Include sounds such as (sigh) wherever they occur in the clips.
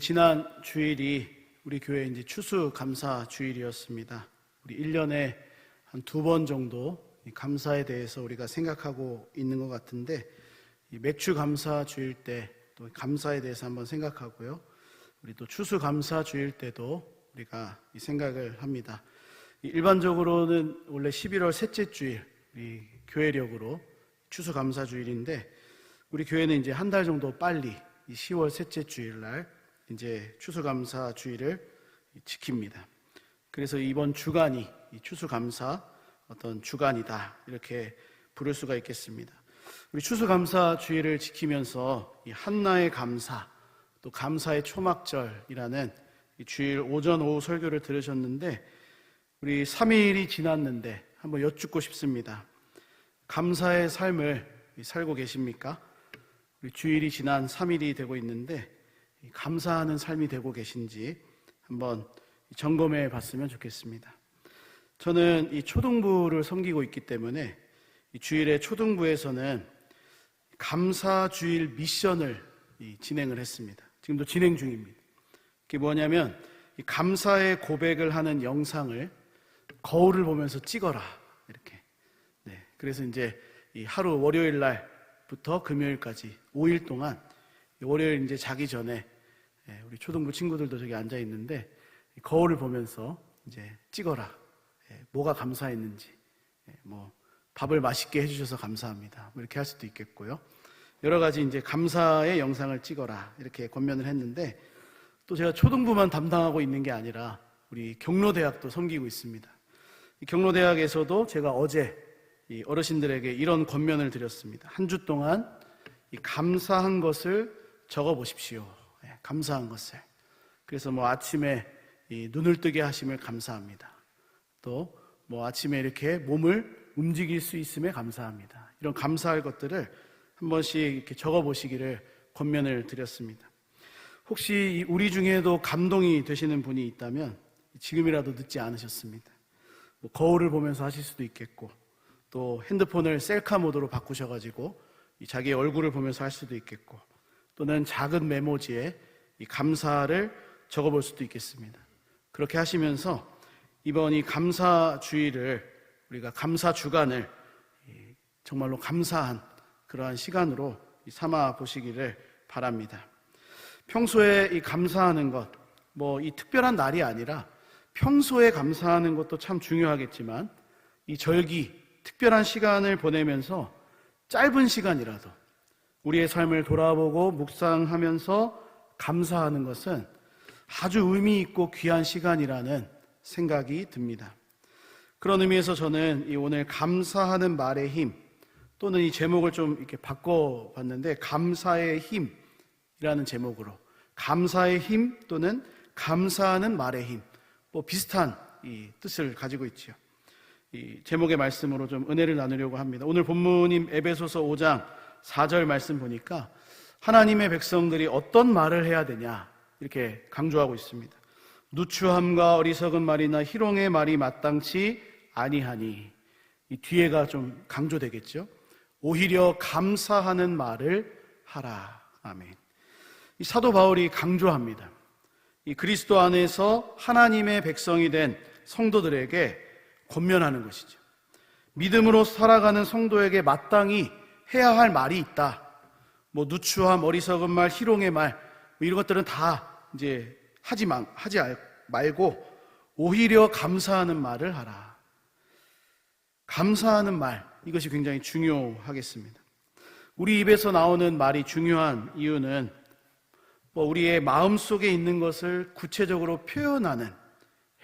지난 주일이 우리 교회 이제 추수 감사 주일이었습니다. 우리 1년에 한 두 번 정도 이 감사에 대해서 우리가 생각하고 있는 것 같은데 이 맥주 감사 주일 때 또 감사에 대해서 한번 생각하고요. 우리 또 추수 감사 주일 때도 우리가 이 생각을 합니다. 이 일반적으로는 원래 11월 셋째 주일 우리 교회력으로 추수 감사 주일인데 우리 교회는 이제 한 달 정도 빨리 이 10월 셋째 주일 날 이제 추수감사 주일을 지킵니다. 그래서 이번 주간이 이 추수감사 어떤 주간이다 이렇게 부를 수가 있겠습니다. 우리 추수감사 주일을 지키면서 이 한나의 감사 또 감사의 초막절이라는 이 주일 오전 오후 설교를 들으셨는데 우리 3일이 지났는데 한번 여쭙고 싶습니다. 감사의 삶을 살고 계십니까? 우리 주일이 지난 3일이 되고 있는데 감사하는 삶이 되고 계신지 한번 점검해 봤으면 좋겠습니다. 저는 이 초등부를 섬기고 있기 때문에 이 주일에 초등부에서는 감사 주일 미션을 진행을 했습니다. 지금도 진행 중입니다. 그게 뭐냐면 이 감사의 고백을 하는 영상을 거울을 보면서 찍어라 이렇게. 네, 그래서 이제 이 하루 월요일 날부터 금요일까지 5일 동안 월요일 이제 자기 전에 예, 우리 초등부 친구들도 저기 앉아 있는데 거울을 보면서 이제 찍어라. 예, 뭐가 감사했는지, 예, 뭐 밥을 맛있게 해주셔서 감사합니다. 뭐 이렇게 할 수도 있겠고요. 여러 가지 이제 감사의 영상을 찍어라 이렇게 권면을 했는데 또 제가 초등부만 담당하고 있는 게 아니라 우리 경로대학도 섬기고 있습니다. 이 경로대학에서도 제가 어제 이 어르신들에게 이런 권면을 드렸습니다. 한 주 동안 이 감사한 것을 적어 보십시오. 예, 감사한 것을. 그래서 뭐 아침에 이 눈을 뜨게 하심을 감사합니다. 또 뭐 아침에 이렇게 몸을 움직일 수 있음에 감사합니다. 이런 감사할 것들을 한 번씩 이렇게 적어 보시기를 권면을 드렸습니다. 혹시 우리 중에도 감동이 되시는 분이 있다면 지금이라도 늦지 않으셨습니다. 뭐 거울을 보면서 하실 수도 있겠고 또 핸드폰을 셀카 모드로 바꾸셔가지고 자기의 얼굴을 보면서 할 수도 있겠고 또는 작은 메모지에 이 감사를 적어 볼 수도 있겠습니다. 그렇게 하시면서 이번 이 감사 주일을 우리가 감사 주간을 정말로 감사한 그러한 시간으로 삼아 보시기를 바랍니다. 평소에 이 감사하는 것, 뭐 이 특별한 날이 아니라 평소에 감사하는 것도 참 중요하겠지만 이 절기, 특별한 시간을 보내면서 짧은 시간이라도 우리의 삶을 돌아보고 묵상하면서 감사하는 것은 아주 의미 있고 귀한 시간이라는 생각이 듭니다. 그런 의미에서 저는 이 오늘 감사하는 말의 힘 또는 이 제목을 좀 이렇게 바꿔봤는데 감사의 힘이라는 제목으로 감사의 힘 또는 감사하는 말의 힘 뭐 비슷한 이 뜻을 가지고 있지요. 이 제목의 말씀으로 좀 은혜를 나누려고 합니다. 오늘 본문인 에베소서 5장 4절 말씀 보니까 하나님의 백성들이 어떤 말을 해야 되냐 이렇게 강조하고 있습니다. 누추함과 어리석은 말이나 희롱의 말이 마땅치 아니하니 이 뒤에가 좀 강조되겠죠. 오히려 감사하는 말을 하라. 아멘. 이 사도 바울이 강조합니다. 이 그리스도 안에서 하나님의 백성이 된 성도들에게 권면하는 것이죠. 믿음으로 살아가는 성도에게 마땅히 해야 할 말이 있다. 뭐 누추함, 어리석은 말, 희롱의 말, 뭐 이런 것들은 다 이제 하지 마, 하지 말고 오히려 감사하는 말을 하라. 감사하는 말 이것이 굉장히 중요하겠습니다. 우리 입에서 나오는 말이 중요한 이유는 뭐 우리의 마음 속에 있는 것을 구체적으로 표현하는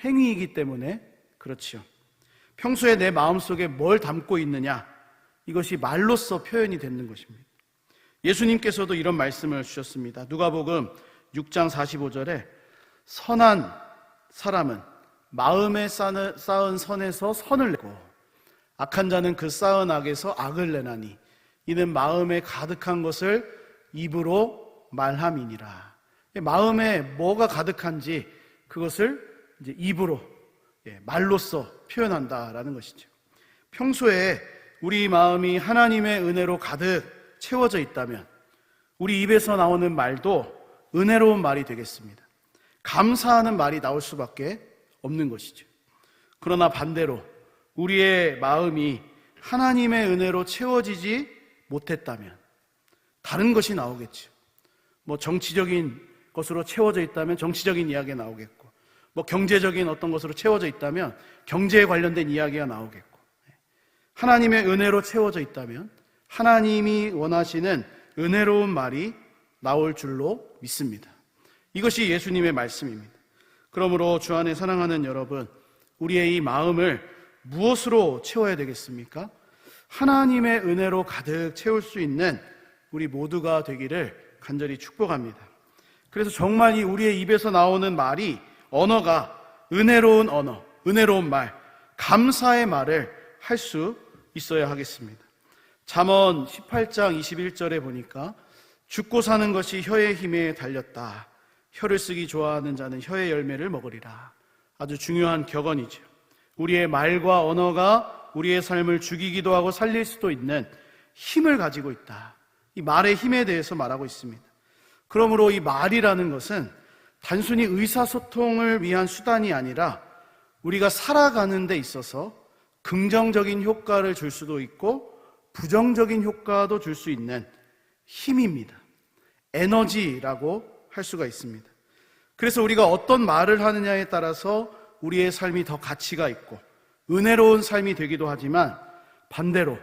행위이기 때문에 그렇지요. 평소에 내 마음 속에 뭘 담고 있느냐 이것이 말로써 표현이 되는 것입니다. 예수님께서도 이런 말씀을 주셨습니다. 누가복음 6장 45절에 선한 사람은 마음에 쌓은 선에서 선을 내고 악한 자는 그 쌓은 악에서 악을 내나니 이는 마음에 가득한 것을 입으로 말함이니라. 마음에 뭐가 가득한지 그것을 입으로 예, 말로써 표현한다라는 것이죠. 평소에 우리 마음이 하나님의 은혜로 가득 채워져 있다면 우리 입에서 나오는 말도 은혜로운 말이 되겠습니다. 감사하는 말이 나올 수밖에 없는 것이죠. 그러나 반대로 우리의 마음이 하나님의 은혜로 채워지지 못했다면 다른 것이 나오겠죠. 뭐 정치적인 것으로 채워져 있다면 정치적인 이야기가 나오겠고, 뭐 경제적인 어떤 것으로 채워져 있다면 경제에 관련된 이야기가 나오겠고, 하나님의 은혜로 채워져 있다면 하나님이 원하시는 은혜로운 말이 나올 줄로 믿습니다. 이것이 예수님의 말씀입니다. 그러므로 주 안에 사랑하는 여러분, 우리의 이 마음을 무엇으로 채워야 되겠습니까? 하나님의 은혜로 가득 채울 수 있는 우리 모두가 되기를 간절히 축복합니다. 그래서 정말 이 우리의 입에서 나오는 말이 언어가 은혜로운 언어, 은혜로운 말, 감사의 말을 할 수 있어야 하겠습니다. 잠언 18장 21절에 보니까 죽고 사는 것이 혀의 힘에 달렸다. 혀를 쓰기 좋아하는 자는 혀의 열매를 먹으리라. 아주 중요한 격언이죠. 우리의 말과 언어가 우리의 삶을 죽이기도 하고 살릴 수도 있는 힘을 가지고 있다. 이 말의 힘에 대해서 말하고 있습니다. 그러므로 이 말이라는 것은 단순히 의사소통을 위한 수단이 아니라 우리가 살아가는 데 있어서 긍정적인 효과를 줄 수도 있고 부정적인 효과도 줄 수 있는 힘입니다. 에너지라고 할 수가 있습니다. 그래서 우리가 어떤 말을 하느냐에 따라서 우리의 삶이 더 가치가 있고 은혜로운 삶이 되기도 하지만 반대로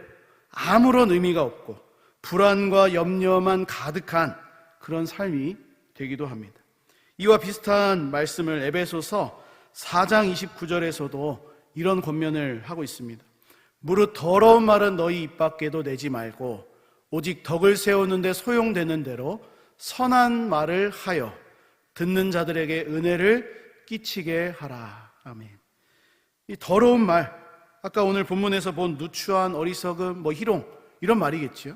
아무런 의미가 없고 불안과 염려만 가득한 그런 삶이 되기도 합니다. 이와 비슷한 말씀을 에베소서 4장 29절에서도 이런 권면을 하고 있습니다. 무릇 더러운 말은 너희 입 밖에도 내지 말고 오직 덕을 세우는데 소용되는 대로 선한 말을 하여 듣는 자들에게 은혜를 끼치게 하라. 아멘. 이 더러운 말, 아까 오늘 본문에서 본 누추한 어리석음, 뭐 희롱 이런 말이겠지요.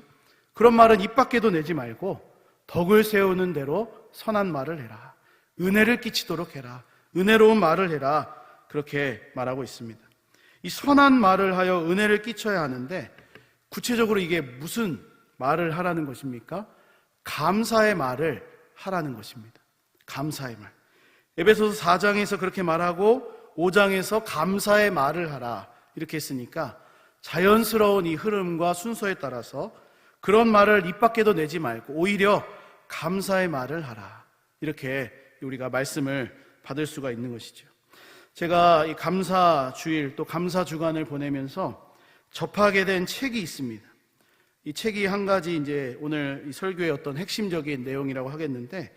그런 말은 입 밖에도 내지 말고 덕을 세우는 대로 선한 말을 해라. 은혜를 끼치도록 해라. 은혜로운 말을 해라. 그렇게 말하고 있습니다. 이 선한 말을 하여 은혜를 끼쳐야 하는데 구체적으로 이게 무슨 말을 하라는 것입니까? 감사의 말을 하라는 것입니다. 감사의 말. 에베소서 4장에서 그렇게 말하고 5장에서 감사의 말을 하라. 이렇게 했으니까 자연스러운 이 흐름과 순서에 따라서 그런 말을 입 밖에도 내지 말고 오히려 감사의 말을 하라. 이렇게 우리가 말씀을 받을 수가 있는 것이죠. 제가 이 감사 주일 또 감사 주간을 보내면서 접하게 된 책이 있습니다. 이 책이 한 가지 이제 오늘 이 설교의 어떤 핵심적인 내용이라고 하겠는데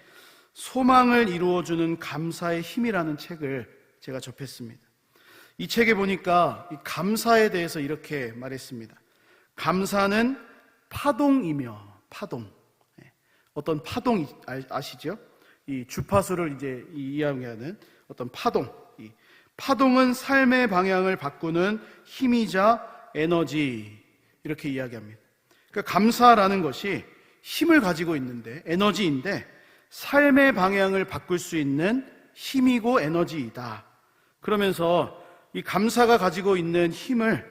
소망을 이루어주는 감사의 힘이라는 책을 제가 접했습니다. 이 책에 보니까 이 감사에 대해서 이렇게 말했습니다. 감사는 파동이며 파동. 예. 어떤 파동 아시죠? 이 주파수를 이제 이야기하는 어떤 파동. 이 파동은 삶의 방향을 바꾸는 힘이자 에너지 이렇게 이야기합니다. 그러니까 감사라는 것이 힘을 가지고 있는데 에너지인데 삶의 방향을 바꿀 수 있는 힘이고 에너지이다. 그러면서 이 감사가 가지고 있는 힘을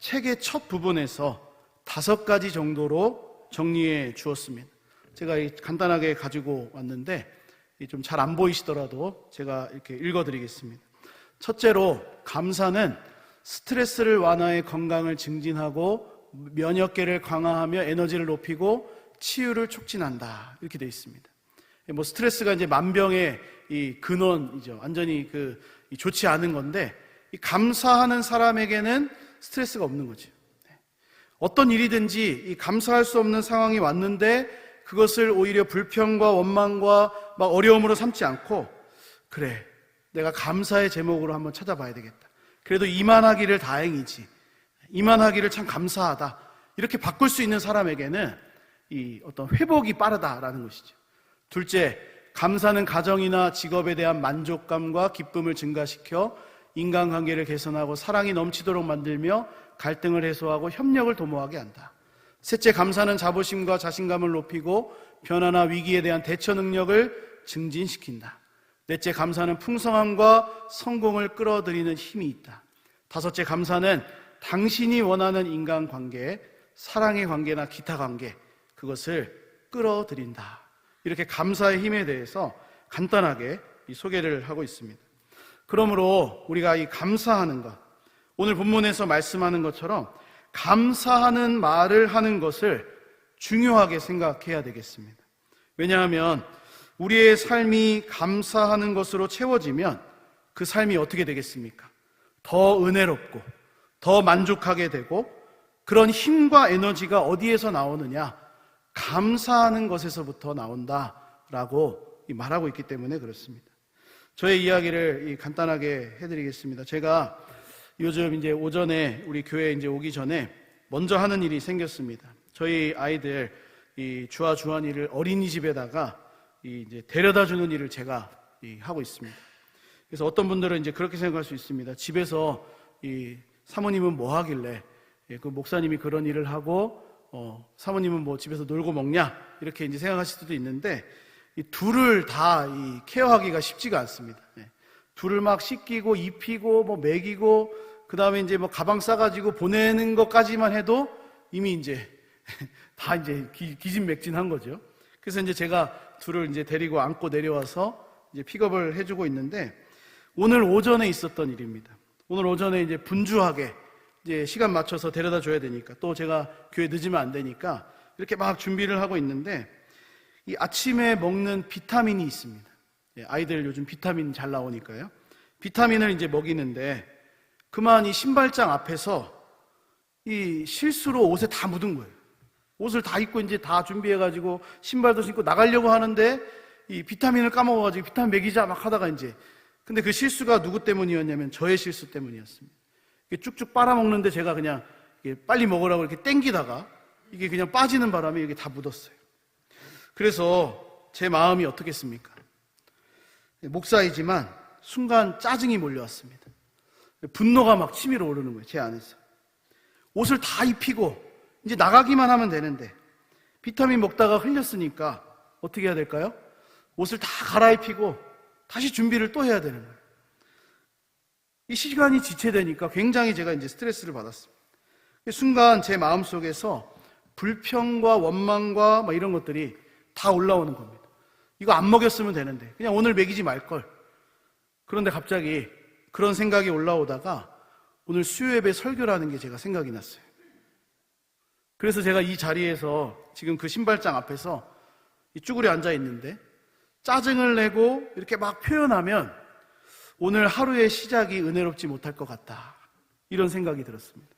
책의 첫 부분에서 다섯 가지 정도로 정리해 주었습니다. 제가 간단하게 가지고 왔는데 좀 잘 안 보이시더라도 제가 이렇게 읽어 드리겠습니다. 첫째로 감사는 스트레스를 완화해 건강을 증진하고 면역계를 강화하며 에너지를 높이고 치유를 촉진한다. 이렇게 되어 있습니다. 뭐 스트레스가 이제 만병의 이 근원이죠. 완전히 그 좋지 않은 건데 감사하는 사람에게는 스트레스가 없는 거죠. 네. 어떤 일이든지 감사할 수 없는 상황이 왔는데 그것을 오히려 불평과 원망과 막 어려움으로 삼지 않고 그래 내가 감사의 제목으로 한번 찾아봐야 되겠다. 그래도 이만하기를 다행이지. 이만하기를 참 감사하다. 이렇게 바꿀 수 있는 사람에게는 이 어떤 회복이 빠르다라는 것이죠. 둘째, 감사는 가정이나 직업에 대한 만족감과 기쁨을 증가시켜 인간관계를 개선하고 사랑이 넘치도록 만들며 갈등을 해소하고 협력을 도모하게 한다. 셋째, 감사는 자부심과 자신감을 높이고 변화나 위기에 대한 대처 능력을 증진시킨다. 넷째, 감사는 풍성함과 성공을 끌어들이는 힘이 있다. 다섯째, 감사는 당신이 원하는 인간 관계, 사랑의 관계나 기타 관계, 그것을 끌어들인다. 이렇게 감사의 힘에 대해서 간단하게 이 소개를 하고 있습니다. 그러므로 우리가 이 감사하는 것, 오늘 본문에서 말씀하는 것처럼 감사하는 말을 하는 것을 중요하게 생각해야 되겠습니다. 왜냐하면 우리의 삶이 감사하는 것으로 채워지면 그 삶이 어떻게 되겠습니까? 더 은혜롭고 더 만족하게 되고 그런 힘과 에너지가 어디에서 나오느냐? 감사하는 것에서부터 나온다라고 말하고 있기 때문에 그렇습니다. 저의 이야기를 간단하게 해드리겠습니다. 제가 요즘 이제 오전에 우리 교회 이제 오기 전에 먼저 하는 일이 생겼습니다. 저희 아이들 이 주와 주한이를 어린이집에다가 이 이제 데려다 주는 일을 제가 이 하고 있습니다. 그래서 어떤 분들은 이제 그렇게 생각할 수 있습니다. 집에서 이 사모님은 뭐 하길래 예, 그 목사님이 그런 일을 하고 어, 사모님은 뭐 집에서 놀고 먹냐 이렇게 이제 생각하실 수도 있는데 이 둘을 다 이 케어하기가 쉽지가 않습니다. 예. 둘을 막 씻기고 입히고 뭐 먹이고 그 다음에 이제 뭐 가방 싸가지고 보내는 것까지만 해도 이미 이제 (laughs) 다 이제 기, 기진맥진한 거죠. 그래서 이제 제가 둘을 이제 데리고 안고 내려와서 이제 픽업을 해주고 있는데 오늘 오전에 있었던 일입니다. 오늘 오전에 이제 분주하게 이제 시간 맞춰서 데려다 줘야 되니까 또 제가 교회 늦으면 안 되니까 이렇게 막 준비를 하고 있는데 이 아침에 먹는 비타민이 있습니다. 예, 아이들 요즘 비타민 잘 나오니까요. 비타민을 이제 먹이는데 그만 이 신발장 앞에서 이 실수로 옷에 다 묻은 거예요. 옷을 다 입고 이제 다 준비해가지고 신발도 신고 나가려고 하는데 이 비타민을 까먹어가지고 비타민 먹이자 막 하다가 이제 근데 그 실수가 누구 때문이었냐면 저의 실수 때문이었습니다. 쭉쭉 빨아먹는데 제가 그냥 빨리 먹으라고 이렇게 땡기다가 이게 그냥 빠지는 바람에 이게 다 묻었어요. 그래서 제 마음이 어떻겠습니까? 목사이지만 순간 짜증이 몰려왔습니다. 분노가 막 치밀어 오르는 거예요, 제 안에서. 옷을 다 입히고 이제 나가기만 하면 되는데 비타민 먹다가 흘렸으니까 어떻게 해야 될까요? 옷을 다 갈아입히고 다시 준비를 또 해야 되는 거예요. 이 시간이 지체되니까 굉장히 제가 이제 스트레스를 받았습니다. 순간 제 마음 속에서 불평과 원망과 막 이런 것들이 다 올라오는 겁니다. 이거 안 먹였으면 되는데 그냥 오늘 먹이지 말걸. 그런데 갑자기 그런 생각이 올라오다가 오늘 수요 예배 설교라는 게 제가 생각이 났어요. 그래서 제가 이 자리에서 지금 그 신발장 앞에서 이 쭈그려 앉아 있는데 짜증을 내고 이렇게 막 표현하면 오늘 하루의 시작이 은혜롭지 못할 것 같다. 이런 생각이 들었습니다.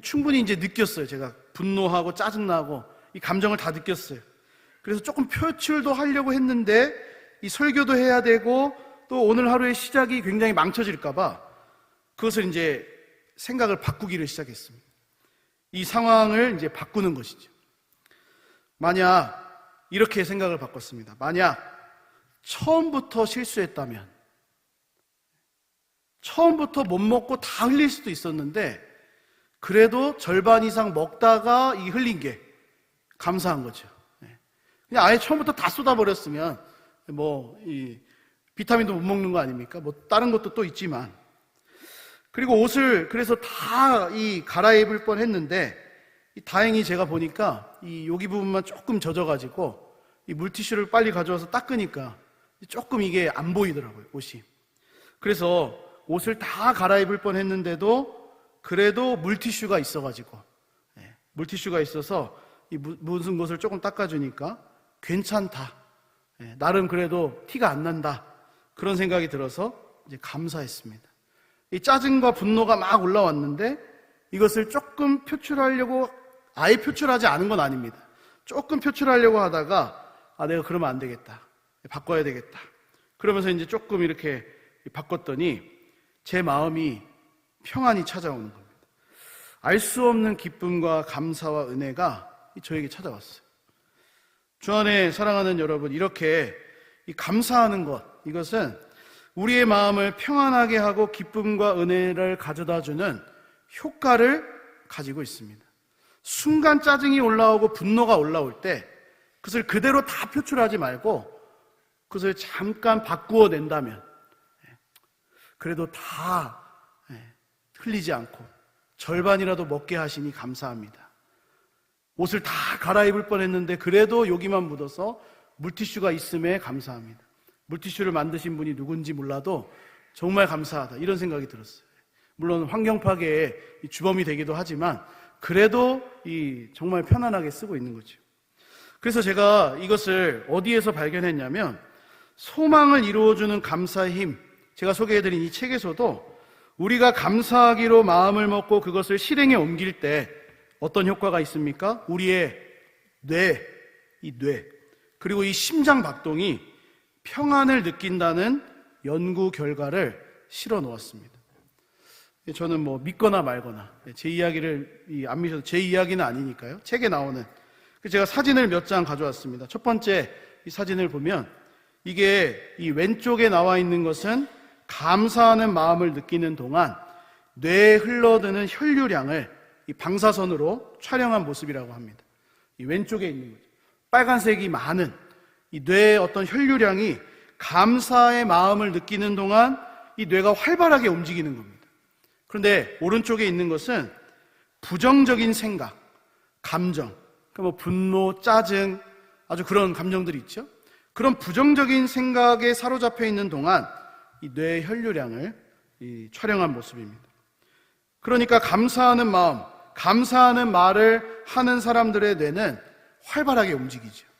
충분히 이제 느꼈어요. 제가 분노하고 짜증나고 이 감정을 다 느꼈어요. 그래서 조금 표출도 하려고 했는데 이 설교도 해야 되고 또 오늘 하루의 시작이 굉장히 망쳐질까봐 그것을 이제 생각을 바꾸기를 시작했습니다. 이 상황을 이제 바꾸는 것이죠. 만약 이렇게 생각을 바꿨습니다. 만약 처음부터 실수했다면 처음부터 못 먹고 다 흘릴 수도 있었는데 그래도 절반 이상 먹다가 이 흘린 게 감사한 거죠. 네. 그냥 아예 처음부터 다 쏟아버렸으면 뭐 이 비타민도 못 먹는 거 아닙니까? 뭐 다른 것도 또 있지만 그리고 옷을 그래서 다 이 갈아입을 뻔 했는데 다행히 제가 보니까 이 여기 부분만 조금 젖어가지고 이 물티슈를 빨리 가져와서 닦으니까 조금 이게 안 보이더라고요, 옷이. 그래서 옷을 다 갈아입을 뻔 했는데도 그래도 물티슈가 있어가지고 예, 물티슈가 있어서 이 묻은 곳을 조금 닦아주니까 괜찮다. 예, 나름 그래도 티가 안 난다. 그런 생각이 들어서 이제 감사했습니다. 이 짜증과 분노가 막 올라왔는데 이것을 조금 표출하려고 아예 표출하지 않은 건 아닙니다. 조금 표출하려고 하다가 아 내가 그러면 안 되겠다. 바꿔야 되겠다. 그러면서 이제 조금 이렇게 바꿨더니 제 마음이 평안이 찾아오는 겁니다. 알 수 없는 기쁨과 감사와 은혜가 저에게 찾아왔어요. 주 안에 사랑하는 여러분, 이렇게 감사하는 것, 이것은 우리의 마음을 평안하게 하고 기쁨과 은혜를 가져다 주는 효과를 가지고 있습니다. 순간 짜증이 올라오고 분노가 올라올 때 그것을 그대로 다 표출하지 말고 그것을 잠깐 바꾸어 낸다면 그래도 다 예, 흘리지 않고 절반이라도 먹게 하시니 감사합니다. 옷을 다 갈아입을 뻔했는데 그래도 여기만 묻어서 물티슈가 있음에 감사합니다. 물티슈를 만드신 분이 누군지 몰라도 정말 감사하다. 이런 생각이 들었어요. 물론 환경 파괴의 이 주범이 되기도 하지만 그래도 이 정말 편안하게 쓰고 있는 거죠. 그래서 제가 이것을 어디에서 발견했냐면 소망을 이루어주는 감사의 힘, 제가 소개해드린 이 책에서도 우리가 감사하기로 마음을 먹고 그것을 실행에 옮길 때 어떤 효과가 있습니까? 우리의 뇌, 이 뇌, 그리고 이 심장 박동이 평안을 느낀다는 연구 결과를 실어 놓았습니다. 저는 뭐 믿거나 말거나 제 이야기를 이안 믿어도 제 이야기는 아니니까요. 책에 나오는 그 제가 사진을 몇 장 가져왔습니다. 첫 번째 이 사진을 보면 이게 이 왼쪽에 나와 있는 것은 감사하는 마음을 느끼는 동안 뇌에 흘러드는 혈류량을 이 방사선으로 촬영한 모습이라고 합니다. 이 왼쪽에 있는 거죠. 빨간색이 많은 이 뇌의 어떤 혈류량이 감사의 마음을 느끼는 동안 이 뇌가 활발하게 움직이는 겁니다. 그런데 오른쪽에 있는 것은 부정적인 생각, 감정, 그러니까 뭐 분노, 짜증, 아주 그런 감정들이 있죠. 그런 부정적인 생각에 사로잡혀 있는 동안 이 뇌의 혈류량을 이 촬영한 모습입니다. 그러니까 감사하는 마음, 감사하는 말을 하는 사람들의 뇌는 활발하게 움직이죠.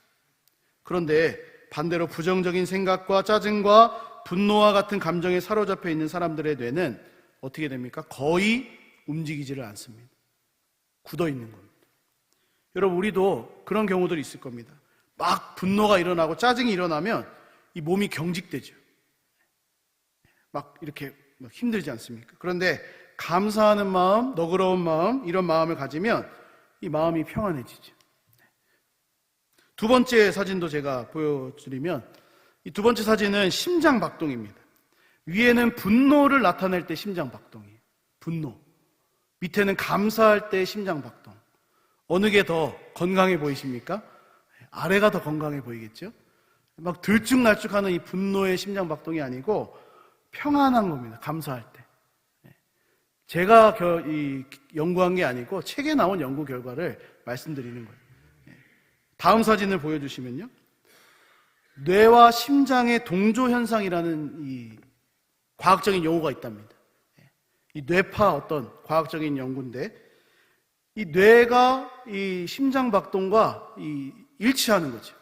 그런데 반대로 부정적인 생각과 짜증과 분노와 같은 감정에 사로잡혀 있는 사람들의 뇌는 어떻게 됩니까? 거의 움직이지를 않습니다. 굳어 있는 겁니다. 여러분, 우리도 그런 경우들이 있을 겁니다. 막 분노가 일어나고 짜증이 일어나면 이 몸이 경직되죠. 막 이렇게 막 힘들지 않습니까? 그런데 감사하는 마음, 너그러운 마음, 이런 마음을 가지면 이 마음이 평안해지죠. 두 번째 사진도 제가 보여드리면 이 두 번째 사진은 심장 박동입니다. 위에는 분노를 나타낼 때 심장 박동이에요. 분노. 밑에는 감사할 때 심장 박동. 어느 게 더 건강해 보이십니까? 아래가 더 건강해 보이겠죠? 막 들쭉날쭉하는 이 분노의 심장 박동이 아니고 평안한 겁니다. 감사할 때. 제가 겨, 이, 연구한 게 아니고 책에 나온 연구 결과를 말씀드리는 거예요. 다음 사진을 보여주시면요. 뇌와 심장의 동조 현상이라는 이 과학적인 용어가 있답니다. 이 뇌파 어떤 과학적인 연구인데 이 뇌가 이 심장 박동과 이 일치하는 거죠.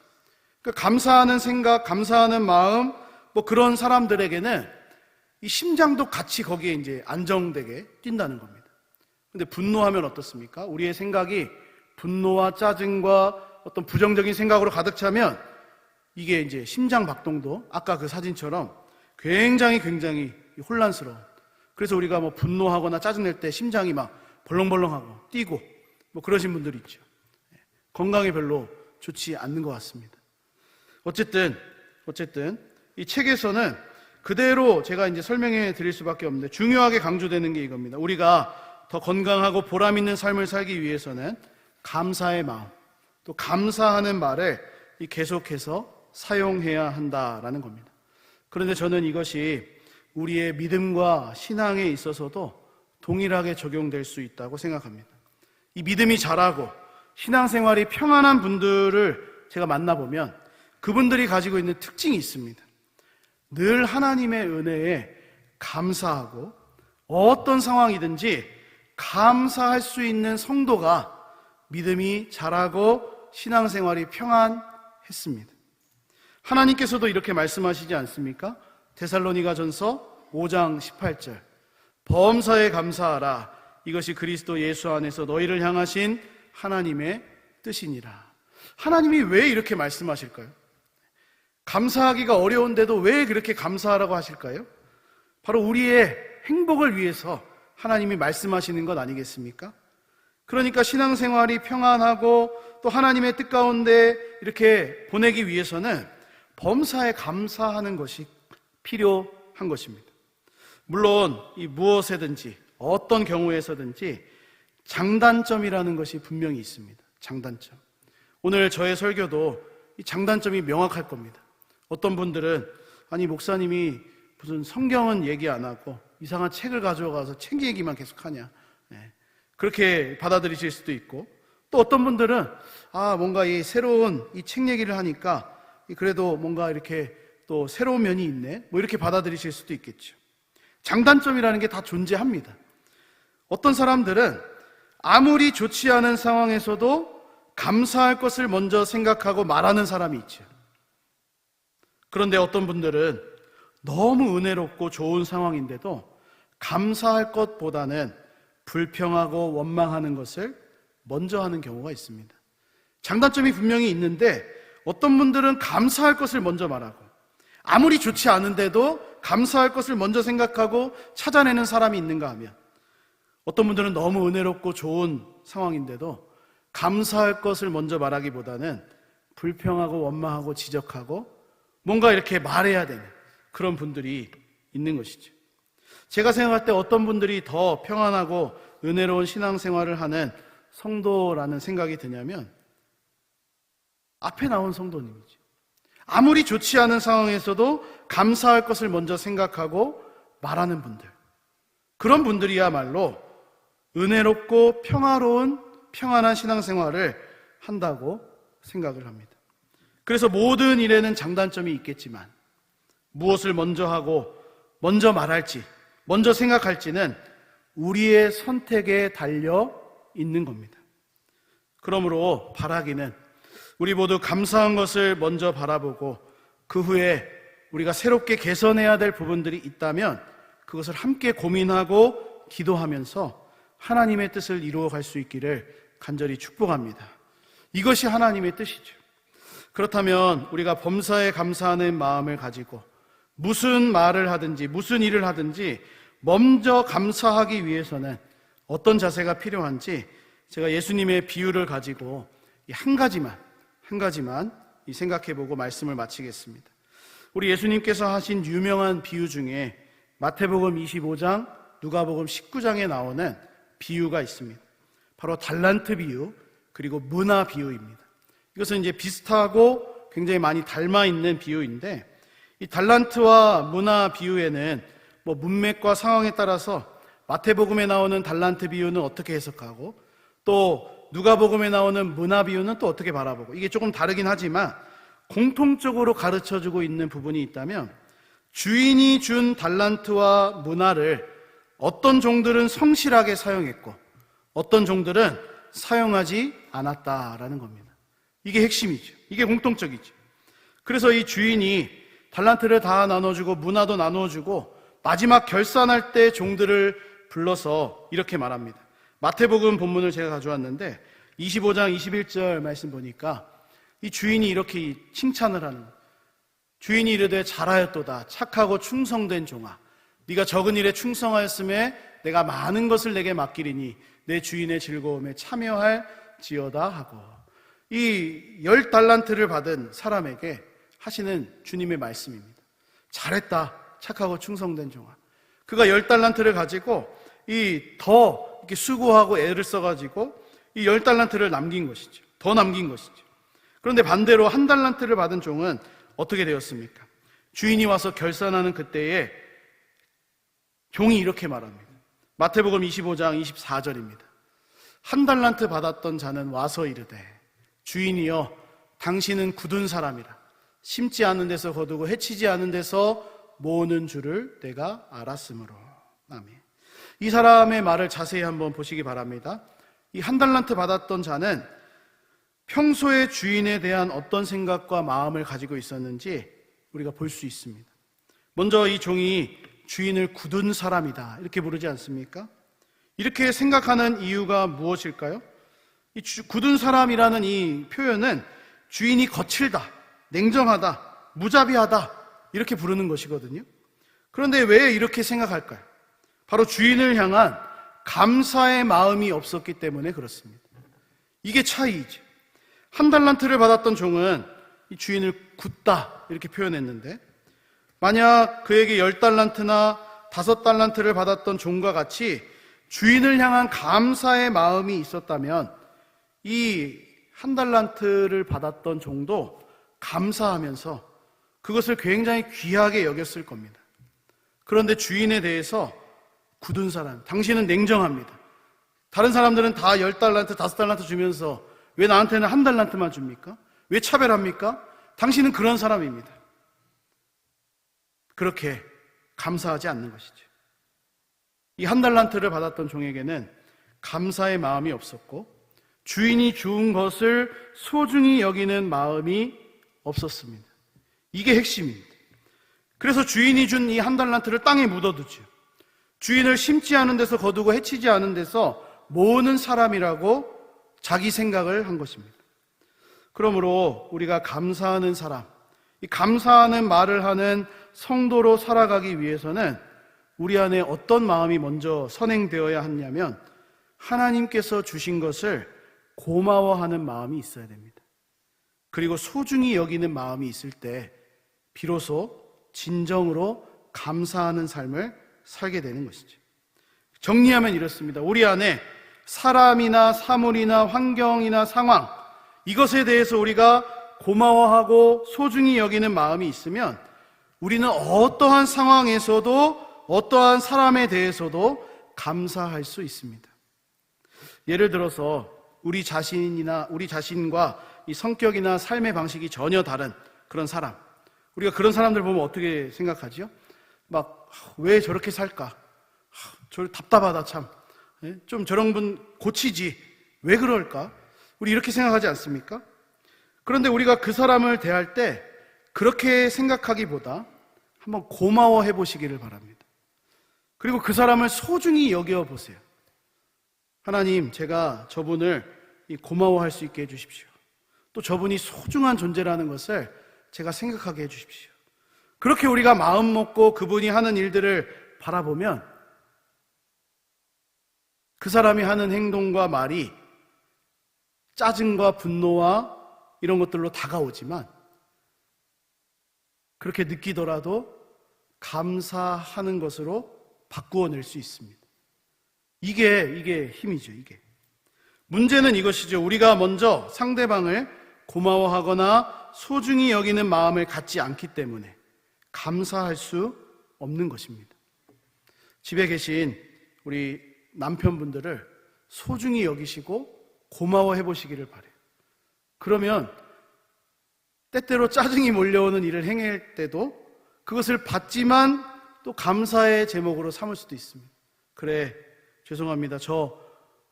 그러니까 감사하는 생각, 감사하는 마음, 뭐 그런 사람들에게는 이 심장도 같이 거기에 이제 안정되게 뛴다는 겁니다. 근데 분노하면 어떻습니까? 우리의 생각이 분노와 짜증과 어떤 부정적인 생각으로 가득 차면 이게 이제 심장 박동도 아까 그 사진처럼 굉장히 굉장히 혼란스러워. 그래서 우리가 뭐 분노하거나 짜증낼 때 심장이 막 벌렁벌렁하고 뛰고 뭐 그러신 분들이 있죠. 건강에 별로 좋지 않는 것 같습니다. 어쨌든 어쨌든 이 책에서는 그대로 제가 이제 설명해 드릴 수밖에 없는데 중요하게 강조되는 게 이겁니다. 우리가 더 건강하고 보람 있는 삶을 살기 위해서는 감사의 마음, 또 감사하는 말을 계속해서 사용해야 한다라는 겁니다. 그런데 저는 이것이 우리의 믿음과 신앙에 있어서도 동일하게 적용될 수 있다고 생각합니다. 이 믿음이 자라고 신앙생활이 평안한 분들을 제가 만나보면 그분들이 가지고 있는 특징이 있습니다. 늘 하나님의 은혜에 감사하고 어떤 상황이든지 감사할 수 있는 성도가 믿음이 자라고 신앙생활이 평안했습니다. 하나님께서도 이렇게 말씀하시지 않습니까? 데살로니가 전서 5장 18절. 범사에 감사하라. 이것이 그리스도 예수 안에서 너희를 향하신 하나님의 뜻이니라. 하나님이 왜 이렇게 말씀하실까요? 감사하기가 어려운데도 왜 그렇게 감사하라고 하실까요? 바로 우리의 행복을 위해서 하나님이 말씀하시는 것 아니겠습니까? 그러니까 신앙생활이 평안하고 또 하나님의 뜻 가운데 이렇게 보내기 위해서는 범사에 감사하는 것이 필요한 것입니다. 물론 이 무엇에든지 어떤 경우에서든지 장단점이라는 것이 분명히 있습니다. 장단점. 오늘 저의 설교도 이 장단점이 명확할 겁니다. 어떤 분들은 아니 목사님이 무슨 성경은 얘기 안 하고 이상한 책을 가져가서 책 얘기만 계속하냐 네. 그렇게 받아들이실 수도 있고 또 어떤 분들은 아 뭔가 이 새로운 이 책 얘기를 하니까 그래도 뭔가 이렇게 또 새로운 면이 있네. 뭐 이렇게 받아들이실 수도 있겠죠. 장단점이라는 게 다 존재합니다. 어떤 사람들은 아무리 좋지 않은 상황에서도 감사할 것을 먼저 생각하고 말하는 사람이 있죠. 그런데 어떤 분들은 너무 은혜롭고 좋은 상황인데도 감사할 것보다는 불평하고 원망하는 것을 먼저 하는 경우가 있습니다. 장단점이 분명히 있는데 어떤 분들은 감사할 것을 먼저 말하고 아무리 좋지 않은데도 감사할 것을 먼저 생각하고 찾아내는 사람이 있는가 하면 어떤 분들은 너무 은혜롭고 좋은 상황인데도 감사할 것을 먼저 말하기보다는 불평하고 원망하고 지적하고 뭔가 이렇게 말해야 되는 그런 분들이 있는 것이죠. 제가 생각할 때 어떤 분들이 더 평안하고 은혜로운 신앙생활을 하는 성도라는 생각이 드냐면 앞에 나온 성도님이죠. 아무리 좋지 않은 상황에서도 감사할 것을 먼저 생각하고 말하는 분들. 그런 분들이야말로 은혜롭고 평화로운 평안한 신앙생활을 한다고 생각을 합니다. 그래서 모든 일에는 장단점이 있겠지만 무엇을 먼저 하고 먼저 말할지, 먼저 생각할지는 우리의 선택에 달려 있는 겁니다. 그러므로 바라기는 우리 모두 감사한 것을 먼저 바라보고 그 후에 우리가 새롭게 개선해야 될 부분들이 있다면 그것을 함께 고민하고 기도하면서 하나님의 뜻을 이루어갈 수 있기를 간절히 축복합니다. 이것이 하나님의 뜻이죠. 그렇다면 우리가 범사에 감사하는 마음을 가지고 무슨 말을 하든지 무슨 일을 하든지 먼저 감사하기 위해서는 어떤 자세가 필요한지 제가 예수님의 비유를 가지고 한 가지만 한 가지만 생각해 보고 말씀을 마치겠습니다. 우리 예수님께서 하신 유명한 비유 중에 마태복음 25장, 누가복음 19장에 나오는 비유가 있습니다. 바로 달란트 비유, 그리고 문화 비유입니다. 이것은 이제 비슷하고 굉장히 많이 닮아 있는 비유인데 이 달란트와 문화 비유에는 뭐 문맥과 상황에 따라서 마태복음에 나오는 달란트 비유는 어떻게 해석하고 또 누가복음에 나오는 문화 비유는 또 어떻게 바라보고 이게 조금 다르긴 하지만 공통적으로 가르쳐 주고 있는 부분이 있다면 주인이 준 달란트와 문화를 어떤 종들은 성실하게 사용했고 어떤 종들은 사용하지 않았다라는 겁니다. 이게 핵심이죠. 이게 공통적이죠. 그래서 이 주인이 달란트를 다 나눠주고 문화도 나눠주고 마지막 결산할 때 종들을 불러서 이렇게 말합니다. 마태복음 본문을 제가 가져왔는데 25장 21절 말씀 보니까 이 주인이 이렇게 칭찬을 하는. 주인이 이르되 잘하였도다 착하고 충성된 종아 네가 적은 일에 충성하였음에 내가 많은 것을 내게 맡기리니 내 주인의 즐거움에 참여할 지어다 하고 이 열 달란트를 받은 사람에게 하시는 주님의 말씀입니다. 잘했다 착하고 충성된 종아 그가 열 달란트를 가지고 이 더 이렇게 수고하고 애를 써가지고 이 열 달란트를 남긴 것이죠. 더 남긴 것이죠. 그런데 반대로 한 달란트를 받은 종은 어떻게 되었습니까? 주인이 와서 결산하는 그때에 종이 이렇게 말합니다. 마태복음 25장 24절입니다. 한 달란트 받았던 자는 와서 이르되 주인이여 당신은 굳은 사람이라 심지 않은 데서 거두고 해치지 않은 데서 모으는 줄을 내가 알았으므로 아멘. 이 사람의 말을 자세히 한번 보시기 바랍니다. 이 한 달란트 받았던 자는 평소에 주인에 대한 어떤 생각과 마음을 가지고 있었는지 우리가 볼 수 있습니다. 먼저 이 종이 주인을 굳은 사람이다. 이렇게 부르지 않습니까? 이렇게 생각하는 이유가 무엇일까요? 이 굳은 사람이라는 이 표현은 주인이 거칠다, 냉정하다, 무자비하다, 이렇게 부르는 것이거든요. 그런데 왜 이렇게 생각할까요? 바로 주인을 향한 감사의 마음이 없었기 때문에 그렇습니다. 이게 차이죠. 한 달란트를 받았던 종은 이 주인을 굳다 이렇게 표현했는데 만약 그에게 열 달란트나 다섯 달란트를 받았던 종과 같이 주인을 향한 감사의 마음이 있었다면 이 한 달란트를 받았던 종도 감사하면서 그것을 굉장히 귀하게 여겼을 겁니다. 그런데 주인에 대해서 굳은 사람, 당신은 냉정합니다. 다른 사람들은 다열 달란트, 다섯 달란트 주면서 왜 나한테는 한 달란트만 줍니까? 왜 차별합니까? 당신은 그런 사람입니다. 그렇게 감사하지 않는 것이죠. 이 한 달란트를 받았던 종에게는 감사의 마음이 없었고 주인이 주운 것을 소중히 여기는 마음이 없었습니다. 이게 핵심입니다. 그래서 주인이 준 이 한 달란트를 땅에 묻어두죠. 주인을 심지 않은 데서 거두고 해치지 않은 데서 모으는 사람이라고 자기 생각을 한 것입니다. 그러므로 우리가 감사하는 사람, 이 감사하는 말을 하는 성도로 살아가기 위해서는 우리 안에 어떤 마음이 먼저 선행되어야 하냐면 하나님께서 주신 것을 고마워하는 마음이 있어야 됩니다. 그리고 소중히 여기는 마음이 있을 때 비로소 진정으로 감사하는 삶을 살게 되는 것이죠. 정리하면 이렇습니다. 우리 안에 사람이나 사물이나 환경이나 상황, 이것에 대해서 우리가 고마워하고 소중히 여기는 마음이 있으면 우리는 어떠한 상황에서도 어떠한 사람에 대해서도 감사할 수 있습니다. 예를 들어서 우리 자신이나 우리 자신과 이 성격이나 삶의 방식이 전혀 다른 그런 사람. 우리가 그런 사람들 보면 어떻게 생각하지요? 막 왜 저렇게 살까? 저 답답하다 참. 예? 좀 저런 분 고치지. 왜 그럴까? 우리 이렇게 생각하지 않습니까? 그런데 우리가 그 사람을 대할 때 그렇게 생각하기보다 한번 고마워해 보시기를 바랍니다. 그리고 그 사람을 소중히 여겨 보세요. 하나님, 제가 저분을 고마워할 수 있게 해주십시오. 또 저분이 소중한 존재라는 것을 제가 생각하게 해주십시오. 그렇게 우리가 마음 먹고 그분이 하는 일들을 바라보면 그 사람이 하는 행동과 말이 짜증과 분노와 이런 것들로 다가오지만 그렇게 느끼더라도 감사하는 것으로 바꾸어 낼 수 있습니다. 이게, 이게 힘이죠, 이게. 문제는 이것이죠. 우리가 먼저 상대방을 고마워하거나 소중히 여기는 마음을 갖지 않기 때문에 감사할 수 없는 것입니다. 집에 계신 우리 남편분들을 소중히 여기시고 고마워해 보시기를 바래요. 그러면 때때로 짜증이 몰려오는 일을 행할 때도 그것을 받지만 또 감사의 제목으로 삼을 수도 있습니다. 그래, 죄송합니다. 저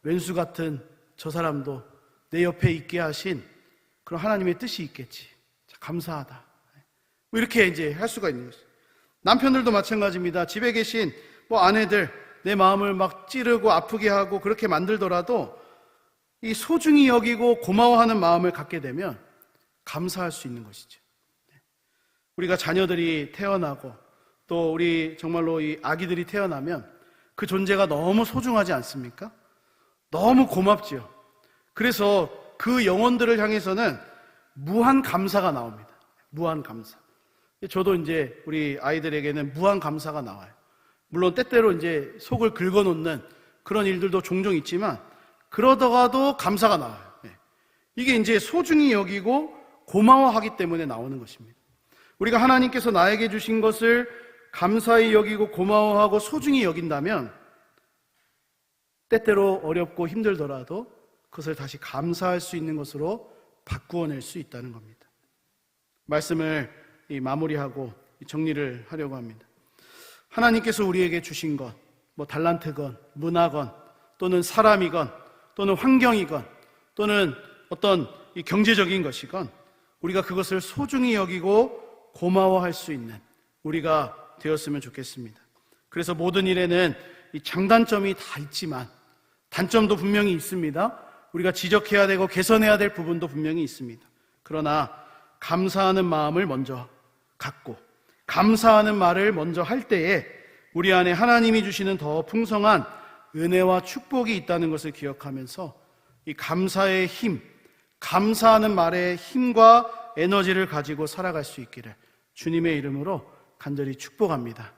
왼수 같은 저 사람도 내 옆에 있게 하신 그런 하나님의 뜻이 있겠지. 자, 감사하다. 뭐 이렇게 이제 할 수가 있는 것이죠. 남편들도 마찬가지입니다. 집에 계신 뭐 아내들 내 마음을 막 찌르고 아프게 하고 그렇게 만들더라도 이 소중히 여기고 고마워하는 마음을 갖게 되면 감사할 수 있는 것이죠. 우리가 자녀들이 태어나고 또 우리 정말로 이 아기들이 태어나면 그 존재가 너무 소중하지 않습니까? 너무 고맙지요. 그래서 그 영혼들을 향해서는 무한 감사가 나옵니다. 무한 감사. 저도 이제 우리 아이들에게는 무한 감사가 나와요. 물론 때때로 이제 속을 긁어놓는 그런 일들도 종종 있지만 그러다가도 감사가 나와요. 예. 이게 이제 소중히 여기고 고마워하기 때문에 나오는 것입니다. 우리가 하나님께서 나에게 주신 것을 감사히 여기고 고마워하고 소중히 여긴다면 때때로 어렵고 힘들더라도 그것을 다시 감사할 수 있는 것으로 바꾸어낼 수 있다는 겁니다. 말씀을 마무리하고 정리를 하려고 합니다. 하나님께서 우리에게 주신 것, 뭐 달란트건, 문화건, 또는 사람이건, 또는 환경이건, 또는 어떤 경제적인 것이건, 우리가 그것을 소중히 여기고 고마워할 수 있는 우리가 되었으면 좋겠습니다. 그래서 모든 일에는 장단점이 다 있지만 단점도 분명히 있습니다. 우리가 지적해야 되고 개선해야 될 부분도 분명히 있습니다. 그러나 감사하는 마음을 먼저 갖고 감사하는 말을 먼저 할 때에 우리 안에 하나님이 주시는 더 풍성한 은혜와 축복이 있다는 것을 기억하면서 이 감사의 힘, 감사하는 말의 힘과 에너지를 가지고 살아갈 수 있기를 주님의 이름으로 간절히 축복합니다.